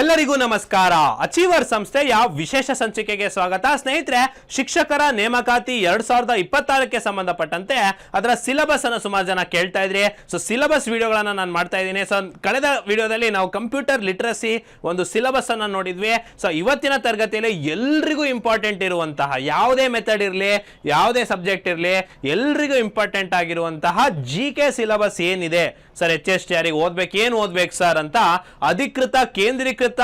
ಎಲ್ಲರಿಗೂ ನಮಸ್ಕಾರ. ಅಚೀವರ್ ಸಂಸ್ಥೆಯ ವಿಶೇಷ ಸಂಚಿಕೆಗೆ ಸ್ವಾಗತ. ಸ್ನೇಹಿತರೆ, ಶಿಕ್ಷಕರ ನೇಮಕಾತಿ ಎರಡ್ ಸಾವಿರದ ಇಪ್ಪತ್ತಾರಕ್ಕೆ ಸಂಬಂಧಪಟ್ಟಂತೆ ಅದರ ಸಿಲಬಸ್ ಅನ್ನು ಸುಮಾರು ಜನ ಕೇಳ್ತಾ ಇದ್ರಿ. ಸೊ ಸಿಲಬಸ್ ವಿಡಿಯೋಗಳನ್ನ ನಾನು ಮಾಡ್ತಾ ಇದ್ದೀನಿ. ಸೊ ಕಳೆದ ವಿಡಿಯೋದಲ್ಲಿ ನಾವು ಕಂಪ್ಯೂಟರ್ ಲಿಟ್ರಸಿ ಒಂದು ಸಿಲಬಸ್ ಅನ್ನು ನೋಡಿದ್ವಿ. ಸೊ ಇವತ್ತಿನ ತರಗತಿಯಲ್ಲಿ ಎಲ್ರಿಗೂ ಇಂಪಾರ್ಟೆಂಟ್ ಇರುವಂತಹ, ಯಾವುದೇ ಮೆಥಡ್ ಇರಲಿ, ಯಾವುದೇ ಸಬ್ಜೆಕ್ಟ್ ಇರಲಿ, ಎಲ್ರಿಗೂ ಇಂಪಾರ್ಟೆಂಟ್ ಆಗಿರುವಂತಹ ಜಿ ಸಿಲೆಬಸ್ ಏನಿದೆ? ಸರ್, ಎಚ್ ಎಸ್ ಟಿ ಆರಿಗೆ ಓದ್ಬೇಕು, ಏನು ಓದ್ಬೇಕು ಸರ್ ಅಂತ ಅಧಿಕೃತ, ಕೇಂದ್ರೀಕೃತ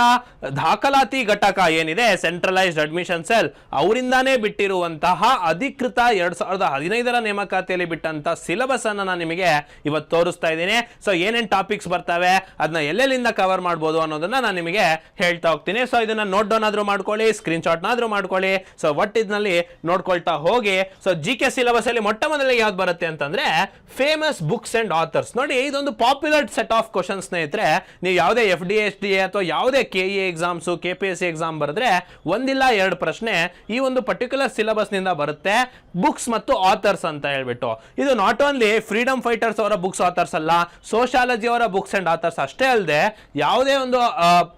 ದಾಖಲಾತಿ ಘಟಕ ಏನಿದೆ ಸೆಂಟ್ರಲೈಸ್ಡ್ ಅಡ್ಮಿಷನ್ ಸೆಲ್ ಅವರಿಂದಾನೇ ಬಿಟ್ಟಿರುವಂತಹ ಅಧಿಕೃತ ಎರಡ್ ಸಾವಿರದ ಹದಿನೈದರ ನೇಮಕಾತಿಯಲ್ಲಿ ಬಿಟ್ಟಂತ ಸಿಲೆಬಸ್ ಅನ್ನು ನಾನು ನಿಮಗೆ ಇವತ್ತು ತೋರಿಸ್ತಾ ಇದ್ದೀನಿ. ಸೊ ಏನೇನು ಟಾಪಿಕ್ಸ್ ಬರ್ತವೆ ಅದನ್ನ ಎಲ್ಲೆಲ್ಲಿಂದ ಕವರ್ ಮಾಡ್ಬೋದು ಅನ್ನೋದನ್ನ ನಾನು ನಿಮಗೆ ಹೇಳ್ತಾ ಹೋಗ್ತೀನಿ. ಸೊ ಇದನ್ನ ನೋಟ್ ಡೌನ್ ಆದ್ರೂ ಮಾಡ್ಕೊಳ್ಳಿ ಸ್ಕ್ರೀನ್ ಶಾಟ್ನಾದ್ರೂ ಮಾಡ್ಕೊಳ್ಳಿ. ಸೊ ಒಟ್ಟು ಇದ್ನಲ್ಲಿ ನೋಡ್ಕೊಳ್ತಾ ಹೋಗಿ. ಸೊ ಜಿ ಕೆ ಸಿಲೆಬಸ್ ಅಲ್ಲಿ ಮೊಟ್ಟ ಮೊದಲಿಗೆ ಯಾವ್ದು ಬರುತ್ತೆ ಅಂತಂದ್ರೆ ಫೇಮಸ್ ಬುಕ್ಸ್ ಅಂಡ್ ಆಥರ್ಸ್ ನೋಡಿ ಇದೊಂದು ಪಾಪ್ಯುಲರ್ ಸೆಟ್ ಆಫ್ ಕ್ವಶನ್ ಸ್ನೇಹಿತರೆ. ನೀವು ಯಾವುದೇ ಎಫ್ ಡಿ ಎಸ್ ಡಿ ಅಥವಾ ಯಾವುದೇ K E exams K P S C exam ಬರೆದ್ರೆ ಒಂದಿಲ್ಲ ಎರಡು ಪ್ರಶ್ನೆ ಈ ಒಂದು ಪರ್ಟಿಕ್ಯುಲರ್ ಸಿಲೆಬಸ್ನಿಂದ ಬರುತ್ತೆ. ಬುಕ್ಸ್ ಮತ್ತು ಆಥರ್ಸ್ ಅಂತ ಹೇಳ್ಬಿಟ್ಟು. ಇದು ನಾಟ್ ಓನ್ಲಿ ಫ್ರೀಡಮ್ ಫೈಟರ್ಸ್ ಅವರ ಬುಕ್ಸ್ ಆಥರ್ಸ್ ಅಲ್ಲ ಸೋಷಾಲಜಿ ಅವರ ಬುಕ್ಸ್ ಅಂಡ್ ಆಥರ್ಸ್ ಅಷ್ಟೇ ಅಲ್ಲದೆ ಯಾವುದೇ ಒಂದು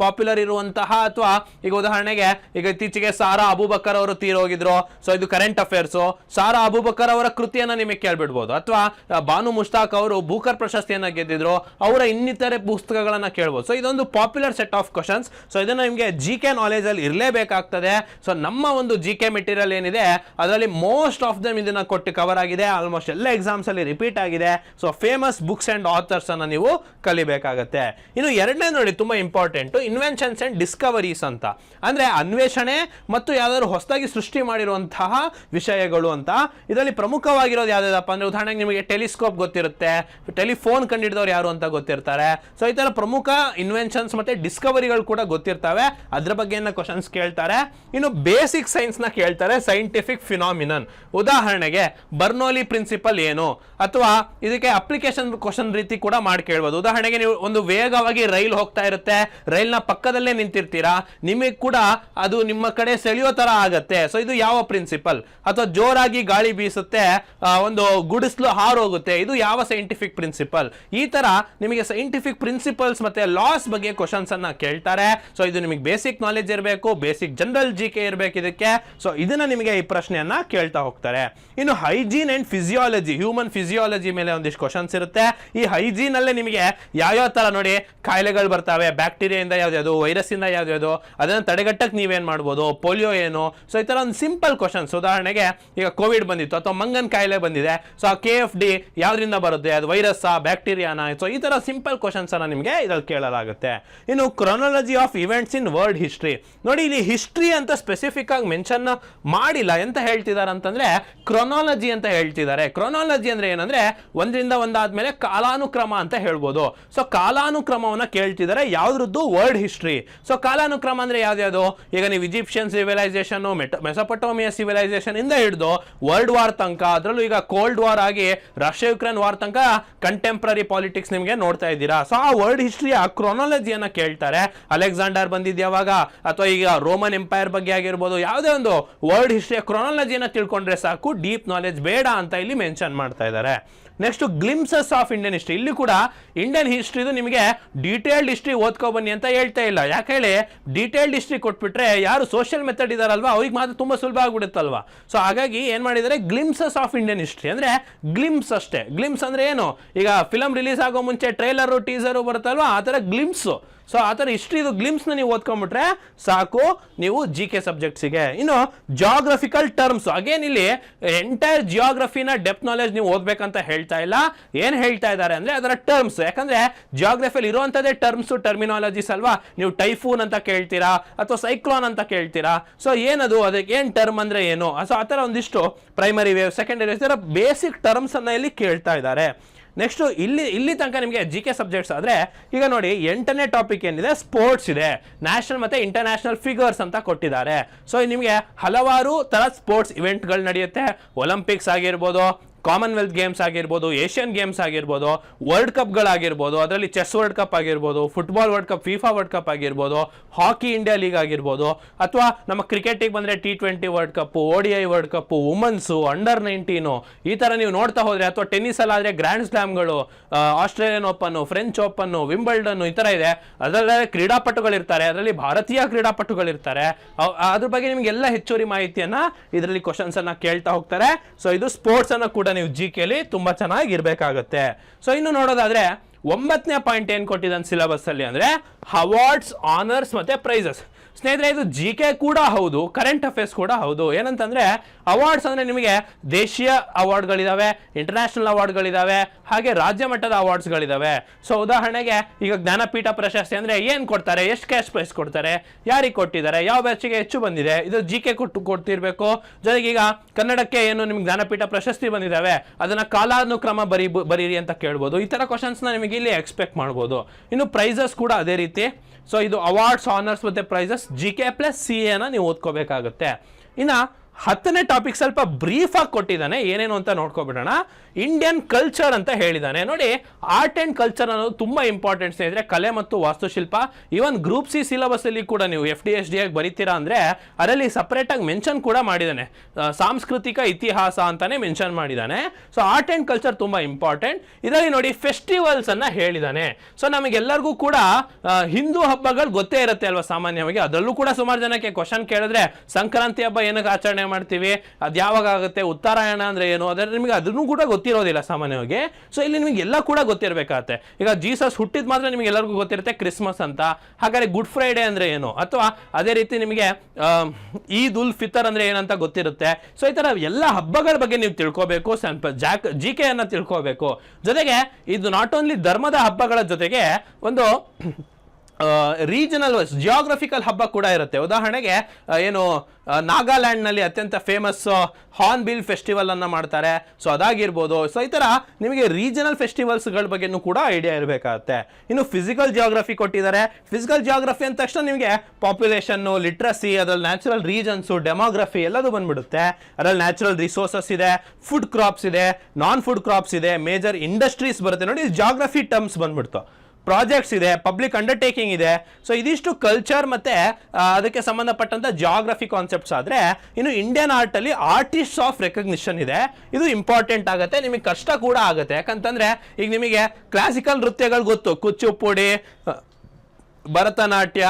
ಪಾಪ್ಯುಲರ್ ಇರುವಂತಹ ಅಥವಾ ಈಗ ಉದಾಹರಣೆಗೆ ಈಗ ಇತ್ತೀಚೆಗೆ ಸಾರಾ ಅಬೂಬಕ್ಕರ್ ಅವರು ತೀರೋಗಿದ್ರು ಸೊ ಇದು ಕರೆಂಟ್ ಅಫೇರ್ಸ್ ಸಾರಾ ಅಬೂಬಕ್ಕರ್ ಅವರ ಕೃತಿಯನ್ನ ನಿಮಗೆ ಕೇಳ್ಬಿಡ್ಬೋದು. ಅಥವಾ ಬಾನು ಮುಷ್ತಾಕ್ ಅವರು ಭೂಕರ್ ಪ್ರಶಸ್ತಿಯನ್ನ ಗೆದ್ದಿದ್ರು, ಅವರ ಇನ್ನಿತರೆ ಪುಸ್ತಕಗಳನ್ನ ಕೇಳ್ಬೋದು. ಸೊ ಇದೊಂದು popular set of questions so ಇದನ್ನು ನಿಮಗೆ ಜಿ ಕೆ ನಾಲೆಜ್ ಅಲ್ಲಿ ಇರಲೇಬೇಕಾಗ್ತದೆ. ಸೊ ನಮ್ಮ ಒಂದು ಜಿ ಕೆ ಮೆಟೀರಿಯಲ್ ಏನಿದೆ, ಅದರಲ್ಲಿ ಮೋಸ್ಟ್ ಆಫ್ ದಮ್ ಇದನ್ನ ಕೊಟ್ಟು ಕವರ್ ಆಗಿದೆ. ಆಲ್ಮೋಸ್ಟ್ ಎಲ್ಲ ಎಕ್ಸಾಮ್ಸ್ ಅಲ್ಲಿ ರಿಪೀಟ್ ಆಗಿದೆ. So famous books and authors ಅನ್ನ ನೀವು ಕಲಿಬೇಕಾಗತ್ತೆ. ಇನ್ನು ಎರಡನೇ ನೋಡಿ, ತುಂಬಾ ಇಂಪಾರ್ಟೆಂಟ್ ಇನ್ವೆನ್ಷನ್ಸ್ ಅಂಡ್ ಡಿಸ್ಕವರೀಸ್ ಅಂತ. ಅಂದ್ರೆ ಅನ್ವೇಷಣೆ ಮತ್ತು ಯಾವ್ದಾದ್ರು ಹೊಸದಾಗಿ ಸೃಷ್ಟಿ ಮಾಡಿರುವಂತಹ ವಿಷಯಗಳು ಅಂತ. ಇದರಲ್ಲಿ ಪ್ರಮುಖವಾಗಿರೋದು ಯಾವ್ದಪ್ಪ ಅಂದ್ರೆ, ಉದಾಹರಣೆಗೆ ನಿಮಗೆ ಟೆಲಿಸ್ಕೋಪ್ ಗೊತ್ತಿರುತ್ತೆ. ಟೆಲಿಫೋನ್ ಕಂಡಿಡಿದವ್ರು ಯಾರು ಅಂತ ಗೊತ್ತಿರ್ತಾರೆ. ಸೊ ಈ ಥರ ಪ್ರಮುಖ ಇನ್ವೆನ್ಷನ್ಸ್ ಮತ್ತೆ ಡಿಸ್ಕವರಿಗಳು ಕೂಡ ಗೊತ್ತಿರ್ತವೆ. ಅದ್ರ ಬಗ್ಗೆ ಕ್ವಶನ್ಸ್ ಕೇಳ್ತಾರೆ? ಇನ್ನು ಬೇಸಿಕ್ ಸೈನ್ಸ್ನ ಕೇಳ್ತಾರೆ ಸೈಂಟಿಫಿಕ್ ಫಿನಾಮಿನನ್ ಉದಾಹರಣೆಗೆ ಬರ್ನೋಲಿ ಪ್ರಿನ್ಸಿಪಲ್ ಏನು? ಅಥವಾ ಇದಕ್ಕೆ ಅಪ್ಲಿಕೇಶನ್ ಕ್ವಶನ್ ರೀತಿ ಕೂಡ ಮಾಡಿ ಕೇಳ್ಬೋದು. ಉದಾಹರಣೆಗೆ, ನೀವು ಒಂದು ವೇಗವಾಗಿ ರೈಲ್ ಹೋಗ್ತಾ ಇರುತ್ತೆ. ರೈಲ್ನ ಪಕ್ಕದಲ್ಲೇ ನಿಂತಿರ್ತೀರಾ? ನಿಮಗೆ ಕೂಡ ಅದು ನಿಮ್ಮ ಕಡೆ ಸೆಳೆಯೋ ತರ ಆಗತ್ತೆ. ಸೊ ಇದು ಯಾವ ಪ್ರಿನ್ಸಿಪಲ್ ಅಥವಾ ಜೋರಾಗಿ ಗಾಳಿ ಬೀಸುತ್ತೆ ಒಂದು ಗುಡಿಸ್ಲು ಹಾರೋಗುತ್ತೆ. ಇದು ಯಾವ ಸೈಂಟಿಫಿಕ್ ಪ್ರಿನ್ಸಿಪಲ್ ಈ ತರ ನಿಮಗೆ ಸೈಂಟಿಫಿಕ್ ಪ್ರಿನ್ಸಿಪಲ್ಸ್ ಮತ್ತೆ ಲಾಸ್ ಬಗ್ಗೆ ಕ್ವಶನ್ಸ್ ಅನ್ನ ಕೇಳ್ತಾರೆ. ಸೊ ಇದು ನಿಮಗೆ ಬೇಸಿಕ್ ನಾಲೆಜ್ ಇರಬೇಕು ಬೇಸಿಕ್ ಜನರಲ್ ಜಿ ಕೆ ಇರಬೇಕು ಇದಕ್ಕೆ. ಸೊ ಇದನ್ನ ನಿಮಗೆ ಈ ಪ್ರಶ್ನೆಯನ್ನ ಕೇಳ್ತಾ ಹೋಗ್ತಾರೆ. ಇನ್ನು hygiene and physiology human physiology ಮೇಲೆ ಒಂದಿಷ್ಟು ಕ್ವಶನ್ಸ್ ಇರುತ್ತೆ. ಈ ಹೈಜೀನ್ ಅಲ್ಲೇ ನಿಮಗೆ ಯಾವ್ಯಾವ ತರ ನೋಡಿ ಕಾಯಿಲೆಗಳು ಬರ್ತವೆ ಬ್ಯಾಕ್ಟೀರಿಯಿಂದ ಯಾವ್ದು ವೈರಸ್ ಇಂದ ಯಾವ್ದು ಅದನ್ನ ತಡೆಗಟ್ಟಕ್ಕೆ ನೀವೇನ್ ಮಾಡ್ಬೋದು ಪೋಲಿಯೋ ಏನು? ಸೊ ಈ ತರ ಒಂದು ಸಿಂಪಲ್ ಕ್ವಶನ್ಸ್ ಉದಾಹರಣೆಗೆ, ಈಗ ಕೋವಿಡ್ ಬಂದಿತ್ತು, ಅಥವಾ ಮಂಗನ್ ಕಾಯಿಲೆ ಬಂದಿದೆ. ಸೊ ಆ ಕೆ ಎಫ್ ಡಿ ಯಾವ್ದ್ರಿಂದ ಬರುತ್ತೆ? ಅದು ವೈರಸ್ ಬ್ಯಾಕ್ಟೀರಿಯಾನ ಸೊ ಈ ತರ ಸಿಂಪಲ್ ಕ್ವಶನ್ಸ್ ಅನ್ನ ನಿಮಗೆ ಇದ್ರಲ್ಲಿ ಕೇಳಲಾಗುತ್ತೆ. ಇನ್ನು chronology of events in world history ನೋಡಿ, ಇಲ್ಲಿ ಹಿಸ್ಟ್ರಿ ಅಂತ ಸ್ಪೆಸಿಫಿಕ್ ಆಗಿ ಮೆನ್ಷನ್ ಮಾಡಿಲ್ಲ. ಎಂತ ಹೇಳ್ತಿದ್ದಾರೆ ಅಂತಂದ್ರೆ ಕ್ರೊನಾಲಜಿ ಅಂತ ಹೇಳ್ತಿದ್ದಾರೆ. ಕ್ರೊನಾಲಜಿ ಅಂದ್ರೆ ಏನಂದ್ರೆ, ಒಂದರಿಂದ ಒಂದಾದ್ಮೇಲೆ ಕಾಲಾನುಕ್ರಮ ಅಂತ ಹೇಳ್ಬೋದು. ಸೊ ಕಾಲಾನುಕ್ರಮವನ್ನ ಕೇಳ್ತಿದ್ದಾರೆ ಯಾವ್ದ್ರದ್ದು ವರ್ಲ್ಡ್ ಹಿಸ್ಟ್ರಿ ಸೊ ಕಾಲಾನುಕ್ರಮ ಅಂದ್ರೆ ಯಾವ್ದ್ಯಾವ್ದು? ಈಗ ನೀವು ಇಜಿಪ್ಷಿಯನ್ ಸಿವಿಲೈಸೇಷನ್ ಮೆಸಪಟೋಮಿಯ ಸಿವಿಲೈಸೇಷನ್ ಇಂದ ಹಿಡಿದು ವರ್ಲ್ಡ್ ವಾರ್ ತನಕ, ಅದರಲ್ಲೂ ಈಗ ಕೋಲ್ಡ್ ವಾರ್ ಆಗಿ ರಷ್ಯಾ ಯುಕ್ರೇನ್ ವಾರ್ ತನಕ ಕಂಟೆಂಪ್ರರಿ ಪಾಲಿಟಿಕ್ಸ್ ನಿಮಗೆ ನೋಡ್ತಾ ಇದ್ದೀರಾ? ಸೊ ಆ ವರ್ಲ್ಡ್ ಹಿಸ್ಟ್ರಿಯ ಕ್ರೊನಾಲಜಿಯನ್ನು ಕೇಳ್ತಾರೆ. ಅಲೆಕ್ಸಾಂಡರ್ ಬಂದಿದ್ಯಾವಾಗ ಅಥವಾ ಈಗ ರೋಮನ್ ಎಂಪೈರ್ ಬಗ್ಗೆ ಆಗಿರ್ಬೋದು, ಯಾವುದೇ ಒಂದು ವರ್ಲ್ಡ್ ಹಿಸ್ಟ್ರಿಯ ಕ್ರೊನಾಲಜಿಯನ್ನು ತಿಳ್ಕೊಂಡ್ರೆ ಸಾಕು ಡೀಪ್ ನಾಲೆಜ್ ಬೇಡ ಅಂತ ಇಲ್ಲಿ ಮೆನ್ಷನ್ ಮಾಡ್ತಾ ಇದ್ದಾರೆ. Next glimpses of Indian history ಇಲ್ಲಿ ಕೂಡ ಇಂಡಿಯನ್ ಹಿಸ್ಟ್ರಿದು ನಿಮಗೆ ಡೀಟೇಲ್ಡ್ ಹಿಸ್ಟ್ರಿ ಓದ್ಕೊ ಬನ್ನಿ ಅಂತ ಹೇಳ್ತಾ ಇಲ್ಲ. ಯಾಕೆ ಹೇಳಿ? ಡೀಟೇಲ್ಡ್ ಹಿಸ್ಟ್ರಿ ಕೊಟ್ಬಿಟ್ರೆ ಯಾರು ಸೋಷಿಯಲ್ ಮೆಥಡ್ ಇದಾರಲ್ವಾ? ಅವ್ರಿಗೆ ಮಾತ್ರ ತುಂಬಾ ಸುಲಭ ಆಗ್ಬಿಡುತ್ತಲ್ವಾ? ಸೊ ಹಾಗಾಗಿ ಏನು ಮಾಡಿದ್ದಾರೆ? ಗ್ಲಿಮ್ಸಸ್ ಆಫ್ ಇಂಡಿಯನ್ ಹಿಸ್ಟ್ರಿ ಅಂದ್ರೆ ಗ್ಲಿಮ್ಸ್ ಅಷ್ಟೇ. ಗ್ಲಿಮ್ಸ್ ಅಂದ್ರೆ ಏನು? ಈಗ ಫಿಲಮ್ ರಿಲೀಸ್ ಆಗೋ ಮುಂಚೆ ಟ್ರೈಲರು ಟೀಸರು ಬರುತ್ತಲ್ವಾ? ಆ ಥರ ಗ್ಲಿಮ್ಸು ಸೊ ಆ ಥರ ಹಿಸ್ಟ್ರಿದು ಗ್ಲಿಮ್ಸ್ನ ನೀವು ಓದ್ಕೊಂಡ್ಬಿಟ್ರೆ ಸಾಕು, ನೀವು ಜಿ ಕೆ ಸಬ್ಜೆಕ್ಟ್ಸಿಗೆ ಇನ್ನು ಜಾಗ್ರಫಿಕಲ್ ಟರ್ಮ್ಸ್ ಅಗೇನ್ ಇಲ್ಲಿ ಎಂಟೈರ್ ಜಿಯೋಗ್ರಫಿನ ಡೆಪ್ ನಾಲೆಜ್ ನೀವು ಓದ್ಬೇಕಂತ ಹೇಳ್ತಾ ಇಲ್ಲ. ಏನು ಹೇಳ್ತಾ ಇದ್ದಾರೆ ಅಂದ್ರೆ ಅದರ ಟರ್ಮ್ಸ್ ಯಾಕಂದ್ರೆ ಜಿಯೋಗ್ರಫಿಯಲ್ಲಿ ಇರುವಂತದೇ ಟರ್ಮ್ಸ್ ಟರ್ಮಿನಾಲಜೀಸ್ ಅಲ್ವಾ? ನೀವು ಟೈಫೂನ್ ಅಂತ ಕೇಳ್ತೀರಾ ಅಥವಾ ಸೈಕ್ಲೋನ್ ಅಂತ ಕೇಳ್ತೀರಾ? ಸೊ ಏನದು? ಅದಕ್ಕೆ ಏನು ಟರ್ಮ್ ಅಂದ್ರೆ ಏನು? ಸೊ ಆ ಥರ ಒಂದಿಷ್ಟು primary wave secondary wave basic terms ಅನ್ನ ಇಲ್ಲಿ ಕೇಳ್ತಾ ಇದ್ದಾರೆ. ನೆಕ್ಸ್ಟ್ ಇಲ್ಲಿ ಇಲ್ಲಿ ತನಕ ನಿಮಗೆ ಜಿ ಕೆ ಸಬ್ಜೆಕ್ಟ್ಸ್ ಆದ್ರೆ, ಈಗ ನೋಡಿ ಎಂಟನೇ ಟಾಪಿಕ್ ಏನಿದೆ? ಸ್ಪೋರ್ಟ್ಸ್ ಇದೆ. ನ್ಯಾಷನಲ್ ಮತ್ತೆ ಇಂಟರ್ನ್ಯಾಷನಲ್ ಫಿಗರ್ಸ್ ಅಂತ ಕೊಟ್ಟಿದ್ದಾರೆ. ಸೊ ನಿಮಗೆ ಹಲವಾರು ಥರ ಸ್ಪೋರ್ಟ್ಸ್ ಇವೆಂಟ್ಗಳು ನಡೆಯುತ್ತೆ. ಒಲಿಂಪಿಕ್ಸ್ ಆಗಿರ್ಬೋದು ಕಾಮನ್ವೆಲ್ತ್ ಗೇಮ್ಸ್ ಆಗಿರ್ಬೋದು ಏಷ್ಯನ್ ಗೇಮ್ಸ್ ಆಗಿರ್ಬೋದು ವರ್ಲ್ಡ್ ಕಪ್ಗಳಾಗಿರ್ಬೋದು ಅದರಲ್ಲಿ ಚೆಸ್ ವರ್ಲ್ಡ್ ಕಪ್ ಆಗಿರ್ಬೋದು football world cup FIFA world cup ಆಗಿರ್ಬೋದು ಹಾಕಿ ಇಂಡಿಯಾ ಲೀಗ್ ಆಗಿರ್ಬೋದು, ಅಥವಾ ನಮ್ಮ ಕ್ರಿಕೆಟಿಗೆ ಬಂದರೆ T twenty world cup O D I world cup women's under nineteen ಈ ಥರ ನೀವು ನೋಡ್ತಾ ಹೋದ್ರೆ, ಅಥವಾ ಟೆನ್ನಿಸ್ ಆದ್ರೆ grand ಸ್ಲ್ಯಾಮ್ಗಳು Australian open French open Wimbledon ಈ ಥರ ಇದೆ. ಅದರಲ್ಲೇ ಕ್ರೀಡಾಪಟುಗಳಿರ್ತಾರೆ ಅದರಲ್ಲಿ ಭಾರತೀಯ ಕ್ರೀಡಾಪಟುಗಳಿರ್ತಾರೆ ಅದ್ರ ಬಗ್ಗೆ ನಿಮಗೆಲ್ಲ ಹೆಚ್ಚುವರಿ ಮಾಹಿತಿಯನ್ನ ಇದರಲ್ಲಿ ಕ್ವಶನ್ಸ್ ಅನ್ನ ಕೇಳ್ತಾ ಹೋಗ್ತಾರೆ. ಸೊ ಇದು ಸ್ಪೋರ್ಟ್ಸ್ ಅನ್ನ ನೀವು ಜಿ ಕೆಲಿ ತುಂಬಾ ಚೆನ್ನಾಗಿ ಇರಬೇಕಾಗುತ್ತೆ. ಸೊ ಇನ್ನು ನೋಡೋದಾದ್ರೆ ಒಂಬತ್ತನೇ ಪಾಯಿಂಟ್ ಏನು ಕೊಟ್ಟಿದ್ದಾನೆ ಸಿಲೆಬಸ್ ಅಲ್ಲಿ ಅಂದ್ರೆ ಅವಾರ್ಡ್ಸ್ ಆನರ್ಸ್ ಮತ್ತೆ ಪ್ರೈಸಸ್ ಸ್ನೇಹಿತರೆ, ಇದು ಜಿ ಕೆ ಕೂಡ ಹೌದು ಕರೆಂಟ್ ಅಫೇರ್ಸ್ ಕೂಡ ಹೌದು. ಏನಂತಂದ್ರೆ ಅವಾರ್ಡ್ಸ್ ಅಂದ್ರೆ ನಿಮಗೆ ದೇಶೀಯ ಅವಾರ್ಡ್ಗಳಿದಾವೆ ಇಂಟರ್ನ್ಯಾಷನಲ್ ಅವಾರ್ಡ್ಗಳಿದಾವೆ ಹಾಗೆ ರಾಜ್ಯ ಮಟ್ಟದ ಅವಾರ್ಡ್ಸ್ಗಳಿದಾವೆ ಸೊ ಉದಾಹರಣೆಗೆ, ಈಗ ಜ್ಞಾನಪೀಠ ಪ್ರಶಸ್ತಿ ಅಂದ್ರೆ ಏನ್ ಕೊಡ್ತಾರೆ? ಎಷ್ಟು ಕ್ಯಾಶ್ ಪ್ರೈಸ್ ಕೊಡ್ತಾರೆ? ಯಾರಿಗೆ ಕೊಟ್ಟಿದ್ದಾರೆ? ಯಾವ ಬ್ಯಾಚಿಗೆ ಹೆಚ್ಚು ಬಂದಿದೆ? ಇದು ಜಿ ಕೆ ಕೊಟ್ಟು ಕೊಡ್ತಿರ್ಬೇಕು. ಜೊತೆಗೆ ಈಗ ಕನ್ನಡಕ್ಕೆ ಏನು ನಿಮ್ಗೆ ಜ್ಞಾನಪೀಠ ಪ್ರಶಸ್ತಿ ಬಂದಿದ್ದಾವೆ ಅದನ್ನ ಕಾಲಾನುಕ್ರಮ ಬರಿ, ಬರೀರಿ ಅಂತ ಕೇಳ್ಬೋದು. ಈ ತರ ಕ್ವಶನ್ಸ್ನ ನಿಮಗೆ ಇಲ್ಲಿ ಎಕ್ಸ್ಪೆಕ್ಟ್ ಮಾಡ್ಬೋದು. ಇನ್ನು ಪ್ರೈಸಸ್ ಕೂಡ ಅದೇ ರೀತಿ. ಸೊ ಇದು ಅವಾರ್ಡ್ಸ್ ಆನರ್ಸ್ ಮತ್ತೆ prizes G K plus C ಎನ ನೀವು ಓದ್ಕೋಬೇಕಾಗುತ್ತೆ. ಇನ್ನ ಹತ್ತನೇ ಟಾಪಿಕ್ ಸ್ವಲ್ಪ ಬ್ರೀಫ್ ಆಗಿ ಕೊಟ್ಟಿದ್ದಾನೆ. ಏನೇನು ಅಂತ ನೋಡ್ಕೊಬಿಡೋಣ. ಇಂಡಿಯನ್ ಕಲ್ಚರ್ ಅಂತ ಹೇಳಿದ್ದಾನೆ ನೋಡಿ ಆರ್ಟ್ ಆ್ಯಂಡ್ ಕಲ್ಚರ್ ಅನ್ನೋದು ತುಂಬಾ ಇಂಪಾರ್ಟೆಂಟ್ ಸ್ನೇಹಿತರೆ. ಕಲೆ ಮತ್ತು ವಾಸ್ತುಶಿಲ್ಪ. ಇವನ್ ಗ್ರೂಪ್ ಸಿ ಸಿಲೆಬಸ್ ಅಲ್ಲಿ ಕೂಡ ನೀವು ಎಫ್ ಡಿ ಎಸ್ ಡಿ ಆಗಿ ಬರೀತೀರಾ ಅಂದ್ರೆ, ಅದರಲ್ಲಿ ಸಪ್ರೇಟ್ ಆಗಿ ಮೆನ್ಷನ್ ಕೂಡ ಮಾಡಿದ್ದಾನೆ. ಸಾಂಸ್ಕೃತಿಕ ಇತಿಹಾಸ ಅಂತಾನೆ ಮೆನ್ಷನ್ ಮಾಡಿದ್ದಾನೆ. ಸೊ ಆರ್ಟ್ ಆ್ಯಂಡ್ ಕಲ್ಚರ್ ತುಂಬಾ ಇಂಪಾರ್ಟೆಂಟ್ ಇದರಲ್ಲಿ ನೋಡಿ ಫೆಸ್ಟಿವಲ್ಸ್ ಅನ್ನ ಹೇಳಿದ್ದಾನೆ ಸೊ ನಮಗೆಲ್ಲರಿಗೂ ಕೂಡ ಹಿಂದೂ ಹಬ್ಬಗಳು ಗೊತ್ತೇ ಇರುತ್ತೆ ಅಲ್ವಾ ಸಾಮಾನ್ಯವಾಗಿ. ಅದರಲ್ಲೂ ಕೂಡ ಸುಮಾರು ಜನಕ್ಕೆ ಕ್ವಶನ್ ಕೇಳಿದ್ರೆ, ಸಂಕ್ರಾಂತಿ ಹಬ್ಬ ಏನಕ್ಕೆ ಆಚರಣೆ ಮಾಡ್ತೀವಿ. ಅದು ಯಾವಾಗ ಆಗುತ್ತೆ? ಉತ್ತರಾಯಣ ಅಂದ್ರೆ ಏನು? ಅದ್ರ ನಿಮಗೆ ಅದನ್ನು ಕೂಡ ಗೊತ್ತಿರೋದಿಲ್ಲ ಸಾಮಾನ್ಯವಾಗಿ. ಸೊ ಇಲ್ಲಿ ನಿಮಗೆ ಎಲ್ಲ ಕೂಡ ಗೊತ್ತಿರಬೇಕಾಗತ್ತೆ. ಈಗ ಜೀಸಸ್ ಹುಟ್ಟಿದ ಮಾತ್ರ ನಿಮಗೆ ಎಲ್ಲರಿಗೂ ಗೊತ್ತಿರುತ್ತೆ ಕ್ರಿಸ್ಮಸ್ ಅಂತ. ಹಾಗಾದ್ರೆ ಗುಡ್ ಫ್ರೈಡೆ ಅಂದ್ರೆ ಏನು? ಅಥವಾ ಅದೇ ರೀತಿ ನಿಮಗೆ ಈದ್ ಉಲ್ ಫಿತರ್ ಅಂದ್ರೆ ಏನಂತ ಗೊತ್ತಿರುತ್ತೆ? ಸೊ ಈ ತರ ಎಲ್ಲ ಹಬ್ಬಗಳ ಬಗ್ಗೆ ನೀವು ತಿಳ್ಕೋಬೇಕು. ಸ್ವಲ್ಪ ಜಾಕ್, ಜಿ ಕೆ ಅನ್ನ ತಿಳ್ಕೋಬೇಕು. ಜೊತೆಗೆ, ಇದು ನಾಟ್ ಓನ್ಲಿ ಧರ್ಮದ ಹಬ್ಬಗಳ ಜೊತೆಗೆ ಒಂದು ರೀಜನಲ್ ವೈಸ್ ಜಿಯೋಗ್ರಫಿಕಲ್ ಹಬ್ಬ ಕೂಡ ಇರುತ್ತೆ. ಉದಾಹರಣೆಗೆ ಏನು ನಾಗಾಲ್ಯಾಂಡ್ನಲ್ಲಿ ಅತ್ಯಂತ ಫೇಮಸ್ ಹಾರ್ನ್ ಬಿಲ್ ಫೆಸ್ಟಿವಲ್ ಅನ್ನ ಮಾಡ್ತಾರೆ. ಸೊ ಅದಾಗಿರ್ಬೋದು. ಸೊ ಈ ಥರ ನಿಮಗೆ ರೀಜನಲ್ ಫೆಸ್ಟಿವಲ್ಸ್ಗಳ ಬಗ್ಗೆನೂ ಕೂಡ ಐಡಿಯಾ ಇರಬೇಕಾಗುತ್ತೆ. ಇನ್ನು ಫಿಸಿಕಲ್ ಜಿಯೋಗ್ರಫಿ ಕೊಟ್ಟಿದ್ದಾರೆ. ಫಿಸಿಕಲ್ ಜಿಯೋಗ್ರಫಿ ಅಂದ ತಕ್ಷಣ ನಿಮಗೆ ಪಾಪ್ಯುಲೇಷನ್ನು ಲಿಟ್ರಸಿ ಅದ್ರಲ್ಲಿ ನ್ಯಾಚುರಲ್ ರೀಜನ್ಸು ಡೆಮೋಗ್ರಫಿ ಎಲ್ಲದೂ ಬಂದ್ಬಿಡುತ್ತೆ. ಅದರಲ್ಲಿ ನ್ಯಾಚುರಲ್ ರಿಸೋರ್ಸಸ್ ಇದೆ ಫುಡ್ ಕ್ರಾಪ್ಸ್ ಇದೆ ನಾನ್ ಫುಡ್ ಕ್ರಾಪ್ಸ್ ಇದೆ ಮೇಜರ್ ಇಂಡಸ್ಟ್ರೀಸ್ ಬರುತ್ತೆ. ನೋಡಿ ಜಾಗ್ರಫಿ ಟರ್ಮ್ಸ್ ಬಂದ್ಬಿಡ್ತು. ಪ್ರಾಜೆಕ್ಟ್ಸ್ ಇದೆ ಪಬ್ಲಿಕ್ ಅಂಡರ್ಟೇಕಿಂಗ್ ಇದೆ. ಸೊ ಇದಿಷ್ಟು ಕಲ್ಚರ್ ಮತ್ತೆ ಅದಕ್ಕೆ ಸಂಬಂಧಪಟ್ಟಂತ ಜಿಯೋಗ್ರಫಿ ಕಾನ್ಸೆಪ್ಟ್ಸ್ ಆದ್ರೆ, ಇನ್ನು ಇಂಡಿಯನ್ ಆರ್ಟ್ ಅಲ್ಲಿ ಆರ್ಟಿಸ್ಟ್ ಆಫ್ ರೆಕಗ್ನಿಷನ್ ಇದೆ. ಇದು ಇಂಪಾರ್ಟೆಂಟ್ ಆಗುತ್ತೆ, ನಿಮಗೆ ಕಷ್ಟ ಕೂಡ ಆಗುತ್ತೆ. ಯಾಕಂತಂದ್ರೆ, ಈಗ ನಿಮಗೆ ಕ್ಲಾಸಿಕಲ್ ನೃತ್ಯಗಳು ಗೊತ್ತು. ಕುಚ್ಚುಪುಡಿ ಭರತನಾಟ್ಯ,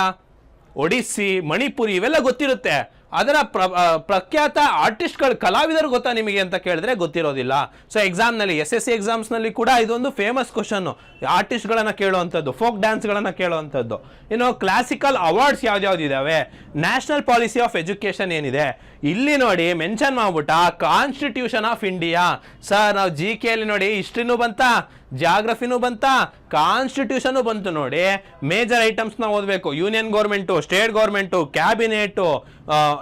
ಒಡಿಸ್ಸಿ, ಮಣಿಪುರಿ ಇವೆಲ್ಲ ಗೊತ್ತಿರುತ್ತೆ. ಅದರ ಪ್ರ ಪ್ರಖ್ಯಾತ ಆರ್ಟಿಸ್ಟ್ಗಳು, ಕಲಾವಿದರು ಗೊತ್ತಾ ನಿಮಗೆ ಅಂತ ಕೇಳಿದ್ರೆ ಗೊತ್ತಿರೋದಿಲ್ಲ. ಸೊ ಎಕ್ಸಾಮ್ನಲ್ಲಿ ಎಸ್ ಎಸ್ ಸಿ ಎಕ್ಸಾಮ್ಸ್ನಲ್ಲಿ ಕೂಡ ಇದೊಂದು ಫೇಮಸ್ ಕ್ವಶನ್ನು ಆರ್ಟಿಸ್ಟ್ಗಳನ್ನು ಕೇಳುವಂಥದ್ದು ಫೋಕ್ ಡ್ಯಾನ್ಸ್ಗಳನ್ನು ಕೇಳುವಂಥದ್ದು. ಇನ್ನು ಕ್ಲಾಸಿಕಲ್ ಅವಾರ್ಡ್ಸ್ ಯಾವ್ದ್ಯಾವ್ದು ಇದಾವೆ ನ್ಯಾಷನಲ್ ಪಾಲಿಸಿ ಆಫ್ ಎಜುಕೇಶನ್ ಏನಿದೆ? ಇಲ್ಲಿ ನೋಡಿ ಮೆನ್ಷನ್ ಮಾಡ್ಬಿಟ್ಟ ಕಾನ್ಸ್ಟಿಟ್ಯೂಷನ್ ಆಫ್ ಇಂಡಿಯಾ ಸರ್ ನಾವು ಜಿ ಕೆಯಲ್ಲಿ ನೋಡಿ ಹಿಸ್ಟ್ರಿನೂ ಬಂತ? ಜಾಗ್ರಫಿನೂ ಬಂತ, ಕಾನ್ಸ್ಟಿಟ್ಯೂಷನು ಬಂತು ನೋಡಿ. ಮೇಜರ್ ಐಟಮ್ಸ್ನ ಓದಬೇಕು. Union government, state government, cabinet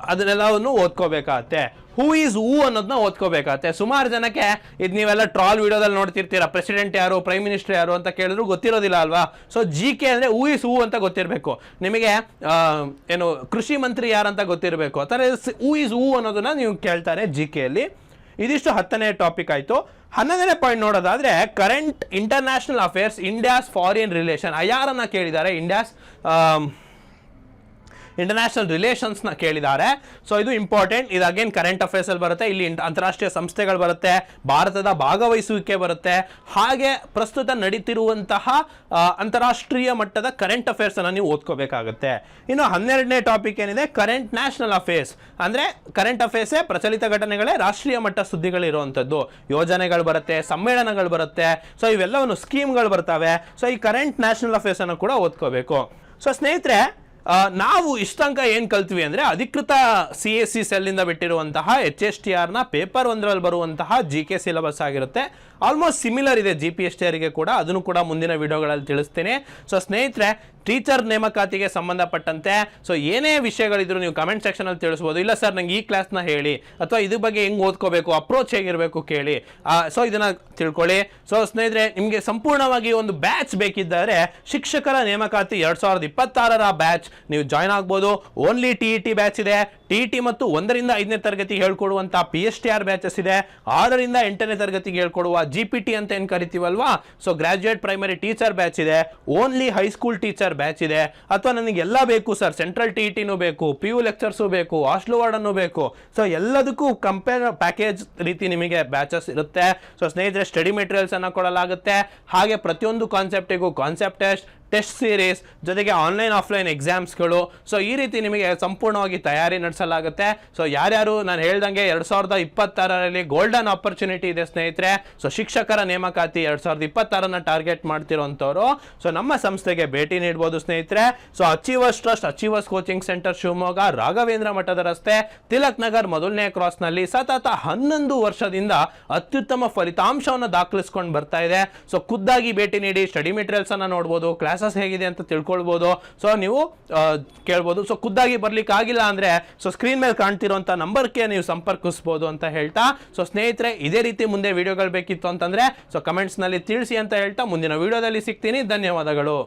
ಅದನ್ನೆಲ್ಲವನ್ನು ಓದ್ಕೋಬೇಕಾಗತ್ತೆ. ಹೂ ಈಸ್ ಹೂ ಅನ್ನೋದನ್ನ ಓದ್ಕೋಬೇಕಾಗತ್ತೆ. ಸುಮಾರು ಜನಕ್ಕೆ ಇದು ನೀವೆಲ್ಲ ಟ್ರಾಲ್ ವಿಡಿಯೋದಲ್ಲಿ ನೋಡ್ತಿರ್ತೀರಾ. ಪ್ರೆಸಿಡೆಂಟ್ ಯಾರು, ಪ್ರೈಮ್ ಮಿನಿಸ್ಟರ್ ಯಾರು ಅಂತ ಕೇಳಿದ್ರು ಗೊತ್ತಿರೋದಿಲ್ಲ ಅಲ್ವಾ? ಸೊ, ಜಿ ಕೆ ಅಂದರೆ ಹೂ ಈಸ್ ಹೂ ಅಂತ ಗೊತ್ತಿರಬೇಕು. ನಿಮಗೆ ಏನು ಕೃಷಿ ಮಂತ್ರಿ ಯಾರಂತ ಗೊತ್ತಿರಬೇಕು. ಆ ಥರ ಹೂ ಈಸ್ ಹೂ ಅನ್ನೋದನ್ನ ನೀವು ಕೇಳ್ತಾರೆ ಜಿ ಕೆಯಲ್ಲಿ ಇದಿಷ್ಟು ಹತ್ತನೇ ಟಾಪಿಕ್ ಆಯಿತು. ಹನ್ನೊಂದನೇ ಪಾಯಿಂಟ್ ನೋಡೋದಾದರೆ current international affairs India's foreign relation ಯಾರನ್ನ ಕೇಳಿದ್ದಾರೆ. ಇಂಡಿಯಾಸ್ ಇಂಟರ್ನ್ಯಾಷನಲ್ ರಿಲೇಷನ್ಸ್ನ ಕೇಳಿದ್ದಾರೆ. ಸೊ ಇದು ಇಂಪಾರ್ಟೆಂಟ್ ಇದು ಅಗೇನ್ ಕರೆಂಟ್ ಅಫೇರ್ಸ್ ಅಲ್ಲಿ ಬರುತ್ತೆ. ಇಲ್ಲಿ ಅಂತಾರಾಷ್ಟ್ರೀಯ ಸಂಸ್ಥೆಗಳು ಬರುತ್ತೆ. ಭಾರತದ ಭಾಗವಹಿಸುವಿಕೆ ಬರುತ್ತೆ. ಹಾಗೆ ಪ್ರಸ್ತುತ ನಡೀತಿರುವಂತಹ ಅಂತಾರಾಷ್ಟ್ರೀಯ ಮಟ್ಟದ ಕರೆಂಟ್ ಅಫೇರ್ಸ್ ಅನ್ನು ನೀವು ಓದ್ಕೋಬೇಕಾಗುತ್ತೆ. ಇನ್ನು ಹನ್ನೆರಡನೇ ಟಾಪಿಕ್ ಏನಿದೆ? ಕರೆಂಟ್ ನ್ಯಾಷನಲ್ ಅಫೇರ್ಸ್ ಅಂದ್ರೆ ಕರೆಂಟ್ ಅಫೇರ್ಸೇ ಪ್ರಚಲಿತ ಘಟನೆಗಳೇ ರಾಷ್ಟ್ರೀಯ ಮಟ್ಟ ಸುದ್ದಿಗಳಿರುವಂಥದ್ದು. ಯೋಜನೆಗಳು ಬರುತ್ತೆ, ಸಮ್ಮೇಳನಗಳು ಬರುತ್ತೆ. ಸೊ ಇವೆಲ್ಲವನ್ನು ಸ್ಕೀಮ್ಗಳು ಬರ್ತವೆ. ಸೊ ಈ ಕರೆಂಟ್ ನ್ಯಾಷನಲ್ ಅಫೇರ್ಸ್ ಅನ್ನು ಕೂಡ ಓದ್ಕೋಬೇಕು. ಸೊ ಸ್ನೇಹಿತರೆ ನಾವು ಇಷ್ಟಂಕ ಏನು ಕಲ್ತ್ವಿ ಅಂದರೆ ಅಧಿಕೃತ ಸಿ ಎಸ್ ಸಿ ಬಿಟ್ಟಿರುವಂತಹ ಎಚ್ ಎಸ್ ಟಿ ಆರ್ನ ಪೇಪರ್ ಒಂದರಲ್ಲಿ ಬರುವಂತಹ ಜಿ ಕೆ ಸಿಲೆಬಸ್ ಆಗಿರುತ್ತೆ. ಆಲ್ಮೋಸ್ಟ್ ಸಿಮಿಲರ್ ಇದೆ ಜಿ ಪಿ ಎಸ್ ಟಿ ಕೂಡ. ಅದನ್ನು ಕೂಡ ಮುಂದಿನ ವಿಡಿಯೋಗಳಲ್ಲಿ ತಿಳಿಸ್ತೇನೆ. ಸೊ ಸ್ನೇಹಿತರೆ ಟೀಚರ್ ನೇಮಕಾತಿಗೆ ಸಂಬಂಧಪಟ್ಟಂತೆ ಸೊ ಏನೇ ವಿಷಯಗಳಿದ್ರು ನೀವು ಕಮೆಂಟ್ ಸೆಕ್ಷನಲ್ಲಿ ತಿಳಿಸ್ಬೋದು. ಇಲ್ಲ ಸರ್ ನಂಗೆ ಈ ಕ್ಲಾಸ್ನ ಹೇಳಿ, ಅಥವಾ ಇದ್ರ ಬಗ್ಗೆ ಹೆಂಗೆ ಓದ್ಕೋಬೇಕು ಅಪ್ರೋಚ್ ಹೇಗಿರಬೇಕು ಕೇಳಿ. ಸೊ ಇದನ್ನ ತಿಳ್ಕೊಳ್ಳಿ. ಸೊ ಸ್ನೇಹಿತರೆ, ನಿಮಗೆ ಸಂಪೂರ್ಣವಾಗಿ ಒಂದು ಬ್ಯಾಚ್ ಬೇಕಿದ್ದರೆ, ಶಿಕ್ಷಕರ ನೇಮಕಾತಿ ಎರಡು ಸಾವಿರದ ಇಪ್ಪತ್ತಾರರ ಬ್ಯಾಚ್ ನೀವು ಜಾಯ್ನ್ ಆಗ್ಬೋದು. Only T E T batch ಇದೆ. ಟಿ ಮತ್ತು ಒಂದರಿಂದ ಐದನೇ ತರಗತಿಗೆ ಹೇಳ್ಕೊಡುವಂಥ P S T R batches ಇದೆ. ಆರರಿಂದ ಎಂಟನೇ ತರಗತಿಗೆ ಹೇಳ್ಕೊಡುವ ಜಿ ಪಿ ಟಿ ಅಂತ ಏನು ಕರಿತೀವಲ್ವಾ? So graduate primary teacher batch ಇದೆ. Only high school teacher batch ಇದೆ. ಅಥವಾ ನನಗೆ ಎಲ್ಲ ಬೇಕು ಸರ್ ಸೆಂಟ್ರಲ್ ಟಿ ಟಿನೂ ಬೇಕು ಪಿ ಯು ಲೆಕ್ಚರ್ಸು ಬೇಕು ಹಾಸ್ಟೆಲ್ ವಾರ್ಡನ್ನು ಬೇಕು. ಸೊ ಎಲ್ಲದಕ್ಕೂ ಕಂಪೇರ್ ಪ್ಯಾಕೇಜ್ ರೀತಿ ನಿಮಗೆ ಬ್ಯಾಚಸ್ ಇರುತ್ತೆ. ಸೊ ಸ್ನೇಹಿತರೆ ಸ್ಟಡಿ ಮೆಟೀರಿಯಲ್ಸ್ ಅನ್ನು ಕೊಡಲಾಗುತ್ತೆ. ಹಾಗೆ ಪ್ರತಿಯೊಂದು ಕಾನ್ಸೆಪ್ಟಿಗೂ ಕಾನ್ಸೆಪ್ಟ್ ಟೆಸ್ಟ್ ಟೆಸ್ಟ್ ಸೀರೀಸ್ ಜೊತೆಗೆ ಆನ್ಲೈನ್ ಆಫ್ಲೈನ್ ಎಕ್ಸಾಮ್ಸ್ಗಳು. ಸೊ, ಈ ರೀತಿ ನಿಮಗೆ ಸಂಪೂರ್ಣವಾಗಿ ತಯಾರಿ ನಡೆಸಲಾಗುತ್ತೆ. ಸೊ, ಯಾರ್ಯಾರು ನಾನು ಹೇಳ್ದಂಗೆ ಎರಡು ಸಾವಿರದ ಇಪ್ಪತ್ತಾರರಲ್ಲಿ ಗೋಲ್ಡನ್ ಆಪರ್ಚುನಿಟಿ ಇದೆ ಸ್ನೇಹಿತರೆ. ಸೊ, ಶಿಕ್ಷಕರ ನೇಮಕಾತಿ ಎರಡು ಸಾವಿರದ ಇಪ್ಪತ್ತಾರನ್ನ ಟಾರ್ಗೆಟ್ ಮಾಡ್ತಿರೋಂಥವ್ರು ಸೊ, ನಮ್ಮ ಸಂಸ್ಥೆಗೆ ಭೇಟಿ ನೀಡ್ಬೋದು ಸ್ನೇಹಿತರೆ. So, Achievers Trust, Achievers coaching centre Shivamogga, Raghavendra ಮಠದ ರಸ್ತೆ, ತಿಲಕ್ ನಗರ್ ಮೊದಲನೇ ಕ್ರಾಸ್ನಲ್ಲಿ ಸತತ ಹನ್ನೊಂದು ವರ್ಷದಿಂದ ಅತ್ಯುತ್ತಮ ಫಲಿತಾಂಶವನ್ನು ದಾಖಲಿಸ್ಕೊಂಡು ಬರ್ತಾ ಇದೆ. ಸೊ, ಖುದ್ದಾಗಿ ಭೇಟಿ ನೀಡಿ, ಸ್ಟಡಿ ಮೆಟೀರಿಯಲ್ಸ್ ನೋಡ್ಬೋದು ನೋಡ್ಬೋದು ಕ್ಲಾಸಸ್ ಹೇಗಿದೆ ಅಂತ ತಿಳ್ಕೊಳ್ಬೋದು. ಸೊ ನೀವು ಕೇಳ್ಬೋದು. ಸೊ ಖುದ್ದಾಗಿ ಬರ್ಲಿಕ್ಕೆ ಆಗಿಲ್ಲ ಅಂದ್ರೆ ಸೊ ಸ್ಕ್ರೀನ್ ಮೇಲೆ ಕಾಣ್ತಿರೋಂಥ ನಂಬರ್ಗೆ ನೀವು ಸಂಪರ್ಕಿಸ್ಬೋದು ಅಂತ ಹೇಳ್ತಾ ಸೊ ಸ್ನೇಹಿತರೆ, ಇದೇ ರೀತಿ ಮುಂದೆ ವಿಡಿಯೋಗಳು ಬೇಕಿತ್ತು ಅಂತಂದ್ರೆ ಸೊ ಕಮೆಂಟ್ಸ್ನಲ್ಲಿ ತಿಳಿಸಿ ಅಂತ ಹೇಳ್ತಾ, ಮುಂದಿನ ವಿಡಿಯೋದಲ್ಲಿ ಸಿಗ್ತೀನಿ. ಧನ್ಯವಾದಗಳು.